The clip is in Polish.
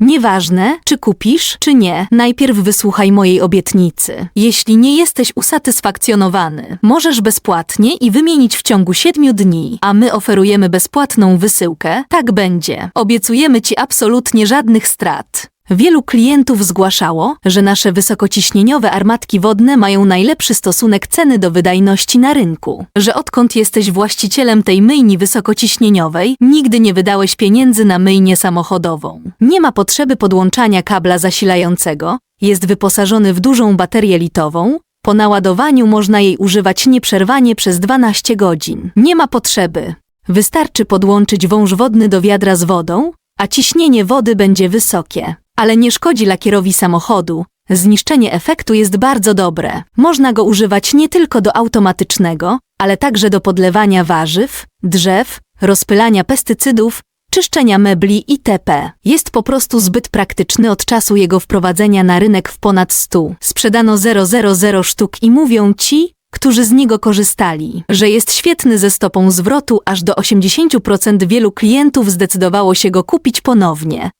Nieważne, czy kupisz, czy nie, najpierw wysłuchaj mojej obietnicy. Jeśli nie jesteś usatysfakcjonowany, możesz bezpłatnie i wymienić w ciągu 7 dni, a my oferujemy bezpłatną wysyłkę. Tak będzie. Obiecujemy ci absolutnie żadnych strat. Wielu klientów zgłaszało, że nasze wysokociśnieniowe armatki wodne mają najlepszy stosunek ceny do wydajności na rynku, że odkąd jesteś właścicielem tej myjni wysokociśnieniowej, nigdy nie wydałeś pieniędzy na myjnię samochodową. Nie ma potrzeby podłączania kabla zasilającego, jest wyposażony w dużą baterię litową, po naładowaniu można jej używać nieprzerwanie przez 12 godzin. Nie ma potrzeby. Wystarczy podłączyć wąż wodny do wiadra z wodą, a ciśnienie wody będzie wysokie. Ale nie szkodzi lakierowi samochodu. Zniszczenie efektu jest bardzo dobre. Można go używać nie tylko do automatycznego, ale także do podlewania warzyw, drzew, rozpylania pestycydów, czyszczenia mebli itp. Jest po prostu zbyt praktyczny od czasu jego wprowadzenia na rynek w ponad 100. Sprzedano 000 sztuk i mówią ci, którzy z niego korzystali, że jest świetny ze stopą zwrotu aż do 80% wielu klientów zdecydowało się go kupić ponownie.